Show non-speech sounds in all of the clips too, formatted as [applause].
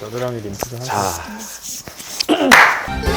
겨드랑이 림프를 자, [laughs]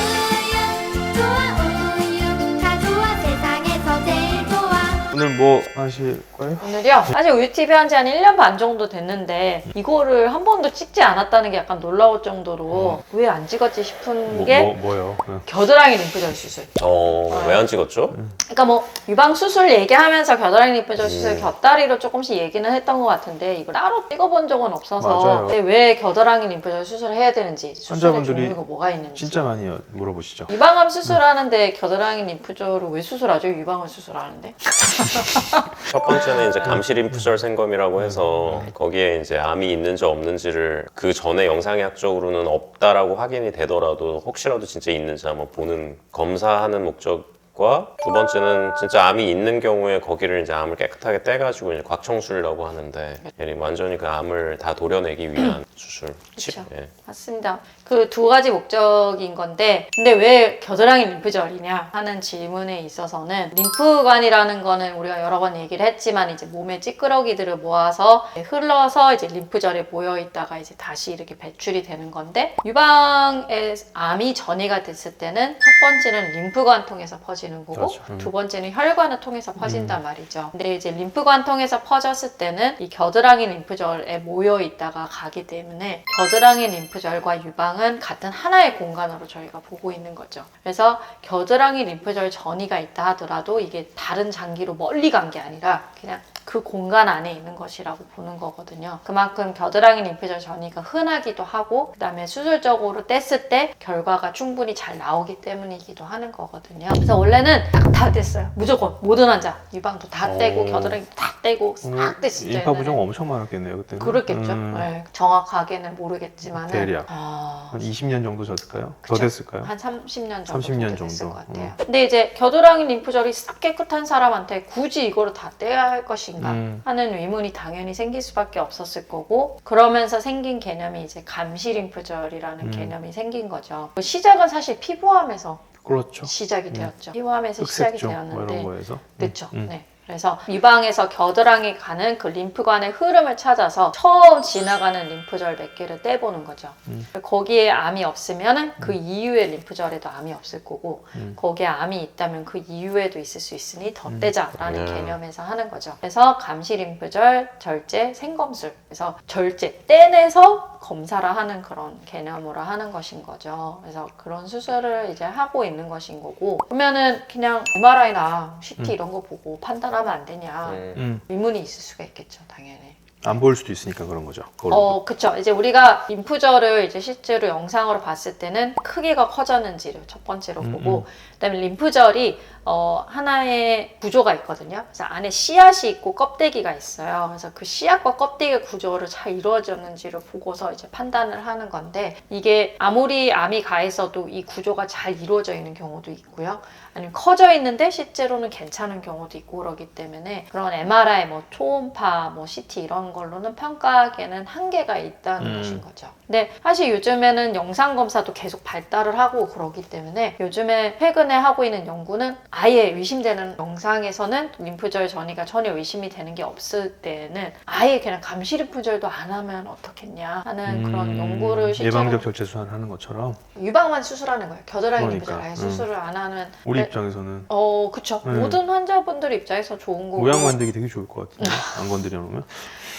오늘 뭐 하실 거예요? 오늘요? 사실 우유TV 한지 한 1년 반 정도 됐는데 이거를 한 번도 찍지 않았다는 게 약간 놀라울 정도로 왜 안 찍었지 싶은 뭐, 게 뭐 뭐요? 응. 겨드랑이 림프절 수술. 어, 왜 안 찍었죠? 그러니까 뭐 유방 수술 얘기하면서 겨드랑이 림프절 수술 곁다리로 조금씩 얘기는 했던 것 같은데 이걸 따로 찍어본 적은 없어서 맞아요. 근데 왜 겨드랑이 림프절 수술을 해야 되는지 수술의 환자분들이 종류가 뭐가 있는지 진짜 많이 물어보시죠. 유방암 수술하는데 겨드랑이 림프절을 왜 수술하죠? 유방암 수술하는데 [laughs] [laughs] 첫 번째는 이제 감시림프절 생검이라고 해서 거기에 이제 암이 있는지 없는지를 그 전에 영상의학적으로는 없다라고 확인이 되더라도 혹시라도 진짜 있는지 한번 보는 검사하는 목적 과 두 번째는 진짜 암이 있는 경우에 거기를 이제 암을 깨끗하게 떼가지고 이제 곽청술이라고 하는데 완전히 그 암을 다 도려내기 위한 [clears throat] 수술 칩. 예. 맞습니다. 그 두 가지 목적인 건데, 근데 왜 겨드랑이 림프절이냐 하는 질문에 있어서는 림프관이라는 거는 우리가 여러 번 얘기를 했지만 이제 몸의 찌끄러기들을 모아서 흘러서 이제 림프절에 모여 있다가 이제 다시 이렇게 배출이 되는 건데 유방에 암이 전이가 됐을 때는 첫 번째는 림프관 통해서 퍼지는 거고 그렇죠. 음. 두 번째는 혈관을 통해서 퍼진단 말이죠. 근데 이제 림프관 통해서 퍼졌을 때는 이 겨드랑이 림프절에 모여 있다가 가기 때문에 겨드랑이 림프절과 유방은 같은 하나의 공간으로 저희가 보고 있는 거죠. 그래서 겨드랑이 림프절 전이가 있다 하더라도 이게 다른 장기로 멀리 간 게 아니라 그냥 그 공간 안에 있는 것이라고 보는 거거든요. 그만큼 겨드랑이 림프절 전이가 흔하기도 하고 그다음에 수술적으로 뗐을 때 결과가 충분히 잘 나오기 때문이기도 하는 거거든요. 그래서 원래는 딱다 뗐어요. 무조건 모든 환자 유방도 다 떼고 오. 겨드랑이 다 떼고 싹 뗐을 때 인파 부정 엄청 많았겠네요 그때는. 그렇겠죠. 음, 네, 정확하게는 모르겠지만 대략. 아, 한 20년 정도 졌을까요? 더 그쵸. 됐을까요? 한 30년 정도 30년 됐을 정도. 음. 것 같아요. 근데 이제 겨드랑이 림프절이 싹 깨끗한 사람한테 굳이 이거를 다 떼야 할 것인가 음. 하는 의문이 당연히 생길 수밖에 없었을 거고 그러면서 생긴 개념이 이제 감시 림프절이라는 음. 개념이 생긴 거죠. 그 시작은 사실 피부암에서 그렇죠. 시작이 음. 되었죠. 피부암에서 시작이 흑색종 뭐 되었는데 이런 거에서. 그렇죠. 음. 네. 그래서 유방에서 겨드랑이 가는 그 림프관의 흐름을 찾아서 처음 지나가는 림프절 몇 개를 떼보는 거죠. 음. 거기에 암이 없으면 그 이후의 림프절에도 암이 없을 거고 음. 거기에 암이 있다면 그 이후에도 있을 수 있으니 더 음. 떼자라는 네. 개념에서 하는 거죠. 그래서 감시 림프절, 절제, 생검술. 그래서 절제 떼내서 검사를 하는 그런 개념으로 하는 것인 거죠. 그래서 그런 수술을 이제 하고 있는 것인 거고 그러면은 그냥 MRI나 CT 음. 이런 거 보고 판단하면 안 되냐 음. 음. 의문이 있을 수가 있겠죠, 당연히. 안 보일 수도 있으니까 그런 거죠. 그걸로. 어, 그쵸. 이제 우리가 림프절을 이제 실제로 영상으로 봤을 때는 크기가 커졌는지를 첫 번째로 음, 보고, 그다음에 림프절이 어, 하나의 구조가 있거든요. 그래서 안에 씨앗이 있고 껍데기가 있어요. 그래서 그 씨앗과 껍데기 구조를 잘 이루어졌는지를 보고서 이제 판단을 하는 건데, 이게 아무리 암이 가해서도 이 구조가 잘 이루어져 있는 경우도 있고요. 아니면 커져 있는데 실제로는 괜찮은 경우도 있고 그러기 때문에 그런 MRI, 뭐 초음파, 뭐 CT 이런 걸로는 평가하기에는 한계가 있다는 음. 것인 거죠. 근데 사실 요즘에는 영상 검사도 계속 발달을 하고 그러기 때문에 요즘에 최근에 하고 있는 연구는 아예 의심되는 영상에서는 림프절 전이가 전혀 의심이 되는 게 없을 때는 아예 그냥 감시 림 프절도 안 하면 어떻겠냐 하는 그런 음, 연구를 실제로 예방적 절제 수술 하는 것처럼 유방만 수술하는 거예요. 겨드랑이 그러니까, 림프절 아예 음. 수술을 안 하는 우리 네. 입장에서는 어, 그쵸. 네. 모든 환자분들 입장에서 좋은 거고. 모양 만들기 되게 좋을 것 같은데 음. 안 건드려 놓으면.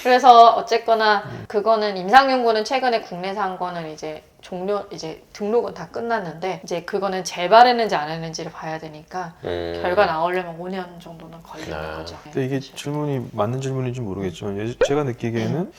그래서 어쨌거나 음. 그거는 임상 연구는 최근에 국내에서 한 거는 이제 종료, 이제 등록은 다 끝났는데 이제 그거는 재발했는지 안 했는지를 봐야 되니까 음. 결과 나오려면 5년 정도는 걸리는 아. 거죠. 근데 이게 질문이 맞는 질문인지 모르겠지만 예- 제가 느끼기에는 음.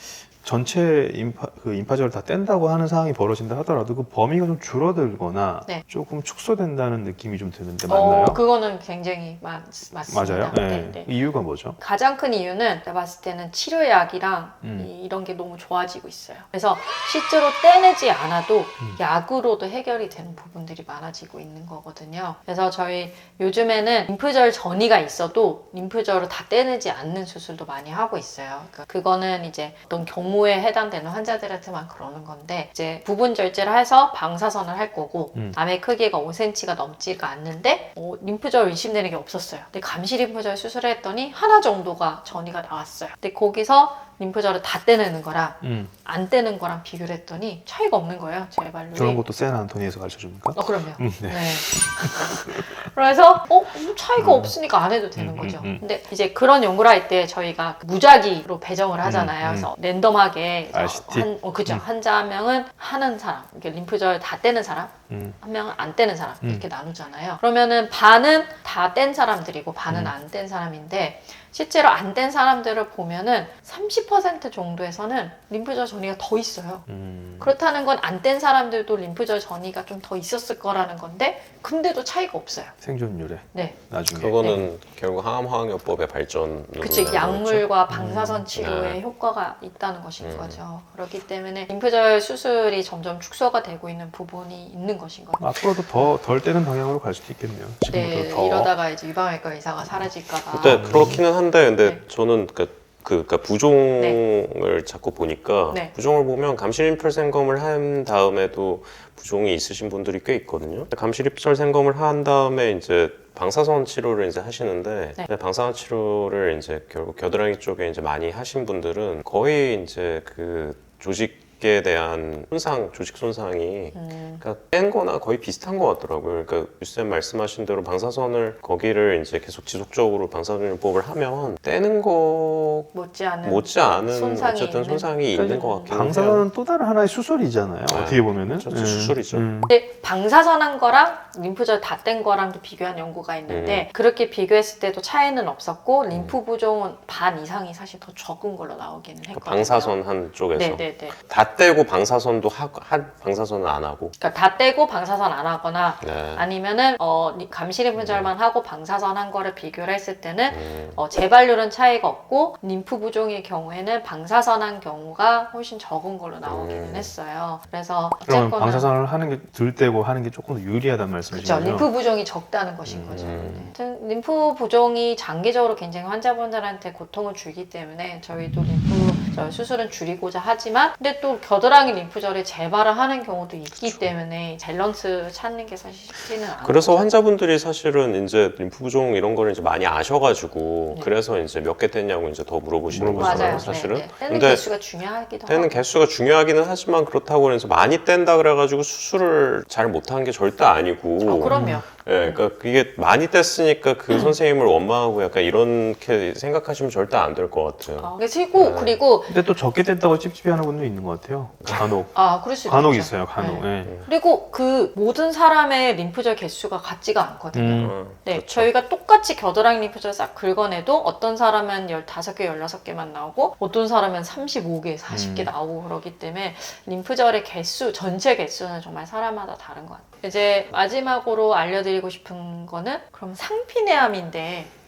전체 인파 그 인파절을 다 뗀다고 하는 상황이 벌어진다 하더라도 그 범위가 좀 줄어들거나 네. 조금 축소된다는 느낌이 좀 드는데 맞나요? 어, 그거는 굉장히 맞, 맞습니다. 맞아요. 네, 네. 네. 이유가 뭐죠? 가장 큰 이유는 제가 봤을 때는 치료약이랑 음. 이- 이런 게 너무 좋아지고 있어요. 그래서 실제로 떼내지 않아도 음. 약으로도 해결이 되는 부분들이 많아지고 있는 거거든요. 그래서 저희 요즘에는 림프절 전이가 있어도 림프절을 다 떼내지 않는 수술도 많이 하고 있어요. 그러니까 그거는 이제 어떤 경우 업무에 해당되는 환자들한테만 그러는 건데 이제 부분 절제를 해서 방사선을 할 거고 음. 암의 크기가 5cm가 넘지가 않는데 어, 림프절 의심되는 게 없었어요. 근데 감시 림프절 수술을 했더니 하나 정도가 전이가 나왔어요. 근데 거기서 림프절을 다 떼내는 거랑 음. 안 떼는 거랑 비교를 했더니 차이가 없는 거예요. 제 발로. 저런 것도 샌 안토니에서 가르쳐 줍니까? 어, 그럼요. 음, 네. 네. [laughs] 그래서 어뭐 차이가 음. 없으니까 안 해도 되는 음, 거죠. 음, 음. 근데 이제 그런 연구를 할 때 저희가 무작위로 배정을 하잖아요. 음, 음. 그래서 랜덤하게 RCT? 한 어, 그죠. 음. 환자 한 명은 하는 사람, 이게 림프절 다 떼는 사람, 음. 한 명은 안 떼는 사람 음. 이렇게 나누잖아요. 그러면은 반은 다 뗀 사람들이고 반은 음. 안뗀 사람인데 실제로 안뗀 사람들을 보면은 30% 정도에서는 림프절 전이가 더 있어요. 음. 그렇다는 건안뗀 사람들도 림프절 전이가 좀 더 있었을 거라는 건데 근데도 차이가 없어요. 생존율에 네. 나중에 그거는 결국 항암화학요법의 발전으로 그치 거겠죠? 약물과 방사선 치료에 네. 효과가 있다는 것인 음. 거죠. 그렇기 때문에 림프절 수술이 점점 축소가 되고 있는 부분이 있는 것인 거죠. 앞으로도 더덜 떼는 방향으로 갈 수도 있겠네요. 지금보다 네, 더. 이러다가 이제 유방외과 의사가 사라질까봐. 근데 그렇기는 한데 근데 네. 저는 그 그, 그러니까 부종을 자꾸 보니까 네. 부종을 보면 감시림프 생검을 한 다음에도 부종이 있으신 분들이 꽤 있거든요. 감시림프 생검을 한 다음에 이제 방사선 치료를 이제 하시는데 네. 방사선 치료를 이제 결국 겨드랑이 쪽에 이제 많이 하신 분들은 거의 이제 그 조직 에 대한 손상, 조직 손상이 음, 그러니까 뺀 거나 거의 비슷한 것 같더라고요. 그러니까 유쌤 말씀하신 대로 방사선을 거기를 이제 계속 지속적으로 방사선요법을 하면 떼는 거 못지 않은 못지 않은 손상이 어쨌든 있는? 손상이 있는 것 같긴 해요. 방사선은 또 다른 하나의 수술이잖아요. 네. 어떻게 보면은 그렇죠. 음, 수술이죠. 음. 근데 방사선한 거랑 림프절 다 뗀 거랑도 비교한 연구가 있는데 그렇게 비교했을 때도 차이는 없었고 림프 부종은 반 이상이 사실 더 적은 걸로 나오기는 그 했거든요. 방사선 한 쪽에서 네네네. 다 떼고 방사선도 하, 한 방사선은 안 하고. 그러니까 다 떼고 방사선 안 하거나 네. 아니면은 어, 감시 림프절만 하고 방사선 한 거를 비교를 했을 때는 음, 어, 재발률은 차이가 없고 림프 부종의 경우에는 방사선한 경우가 훨씬 적은 걸로 나오기는 음. 했어요. 그래서 그러면 어쨌거나 방사선을 하는 게덜 떼고 하는 게 조금 더 유리하단 그렇죠. 말씀이시죠? 림프 부종이 적다는 것인 거죠. 음. 네. 아무튼 림프 부종이 장기적으로 굉장히 환자분들한테 고통을 주기 때문에 저희도 림프 절 수술은 줄이고자 하지만 근데 또 겨드랑이 림프절에 재발을 하는 경우도 있기 때문에 밸런스 찾는 게 사실 쉽지는 않아요. 그래서 환자분들이 사실은 이제 림프 부종 이런 거를 이제 많이 아셔가지고 네. 그래서 이제 몇개 뗐냐고 이제 더 물어보시는 물어보시죠. 거잖아요, 맞아요. 사실은. 네, 네. 떼는 근데 개수가 중요하기도 떼는 하고. 개수가 중요하기는 하지만 그렇다고 해서 많이 뗀다 그래가지고 수술을 잘 못한 게 절대 아니고. 어, 그럼요. 예, 그러니까 그게 많이 뗐으니까 그 선생님을 원망하고 약간 이렇게 생각하시면 절대 안 될 것 같아요. 어, 그리고 네. 그리고 근데 또 적게 뗐다고 찝찝해하는 분도 있는 것 같아요. 간혹 아 그럴 수도 간혹 있죠. 있어요. 간혹. 네. 예. 그리고 그 모든 사람의 림프절 개수가 같지가 않거든요. 음. 음, 네, 그렇죠. 저희가 똑같이 겨드랑이 림프절 싹 긁어내도 어떤 사람은 15개, 16개만 나오고 어떤 사람은 35개, 40개 음. 나오고 그러기 때문에 림프절의 개수, 전체 개수는 정말 사람마다 다른 것 같아요. 이제 마지막으로 알려드 리고 싶은 거는 그럼 상피내암인데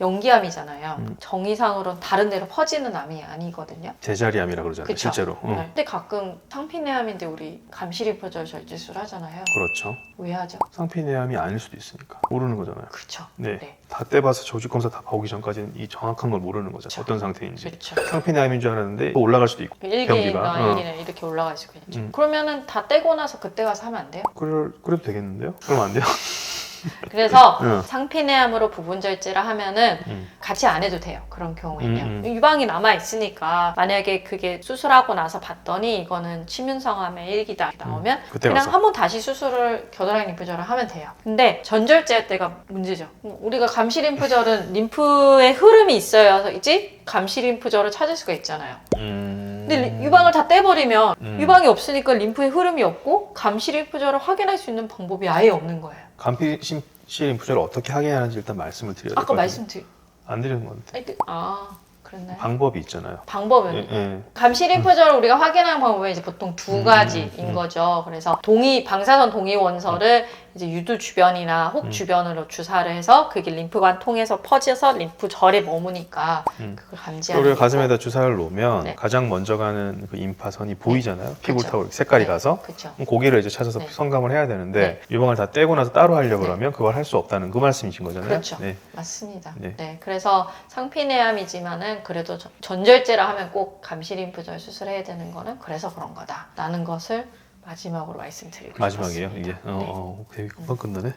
연기암이잖아요. 음. 정의상으로는 다른 데로 퍼지는 암이 아니거든요. 제자리암이라 그러잖아요. 그쵸? 실제로. 어. 네. 근데 가끔 상피내암인데 우리 감시림프절 절제술 하잖아요. 그렇죠. 왜 하죠? 상피내암이 아닐 수도 있으니까 모르는 거잖아요. 그렇죠. 네. 네. 다 떼봐서 조직 검사 다 보기 전까지는 이 정확한 걸 모르는 거죠. 그쵸. 어떤 상태인지. 그렇죠. 상피내암인 줄 알았는데 또 올라갈 수도 있고. 1기나 변비가, 어. 1이나 이렇게 올라가 있을 거죠. 음. 그러면은 다 떼고 나서 그때 가서 하면 안 돼요? 그럴 그래도 되겠는데요? 그럼 안 돼요? [laughs] [laughs] 그래서 응. 상피내암으로 부분 절제를 하면은 음. 같이 안 해도 돼요. 그런 경우에는요. 음, 음. 유방이 남아 있으니까 만약에 그게 수술하고 나서 봤더니 이거는 치문성암의 일기다 나오면 그때 그냥 가서. 한번 다시 수술을 겨드랑이 림프절을 하면 돼요. 근데 전절제할 때가 문제죠. 우리가 감시 림프절은 [laughs] 림프의 흐름이 있어야지 감시 림프절을 찾을 수가 있잖아요. 음. 근데 리- 유방을 다 떼버리면 음. 유방이 없으니까 림프의 흐름이 없고 감시 림프절을 확인할 수 있는 방법이 아예 없는 거예요. 간피심 시림프절을 어떻게 하게 하는지 일단 말씀을 드려야 될것 아까 같아요. 말씀드린 안 드리는. 아니, 그- 아 그랬나요? 방법이 있잖아요. 방법은 예, 예. 감시 림프절을 우리가 확인하는 방법은 이제 보통 두 음, 가지인 음. 거죠. 그래서 동의 방사선 동의 원서를 이제 유두 주변이나 음. 혹 주변으로 주사를 해서 그게 림프관 통해서 퍼져서 림프절에 머무니까 음. 그걸 감지하는 우리가. 가슴에다 주사를 놓으면 네. 가장 먼저 가는 그 임파선이 보이잖아요. 피부 그쵸. 타고 색깔이 네, 가서 그쵸. 그럼 고기를 이제 찾아서 네. 성감을 해야 되는데 네. 유방을 다 떼고 나서 따로 하려고 네. 그러면 그걸 할 수 없다는 그 말씀이신 거잖아요. 그렇죠. 네. 맞습니다. 네. 네. 그래서 상피내암이지만은 그래도 전- 전절제라 하면 꼭 감시림프절 수술해야 되는 거는 그래서 그런 거다라는 것을 마지막으로 말씀드리고 마지막이에요 싶었습니다. 이게. 어, 네. 어, 되게 금방 끝나네.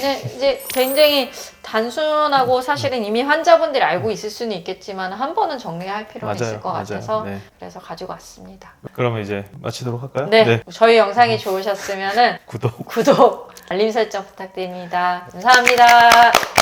네, 이제 굉장히 단순하고 사실은 이미 환자분들이 알고 있을 수는 있겠지만 한 번은 정리할 필요가 있을 것. 같아서 네. 그래서 가지고 왔습니다. 그러면 이제 마치도록 할까요? 네, 저희 영상이 좋으셨으면 구독. 구독, 알림 설정 부탁드립니다. 감사합니다.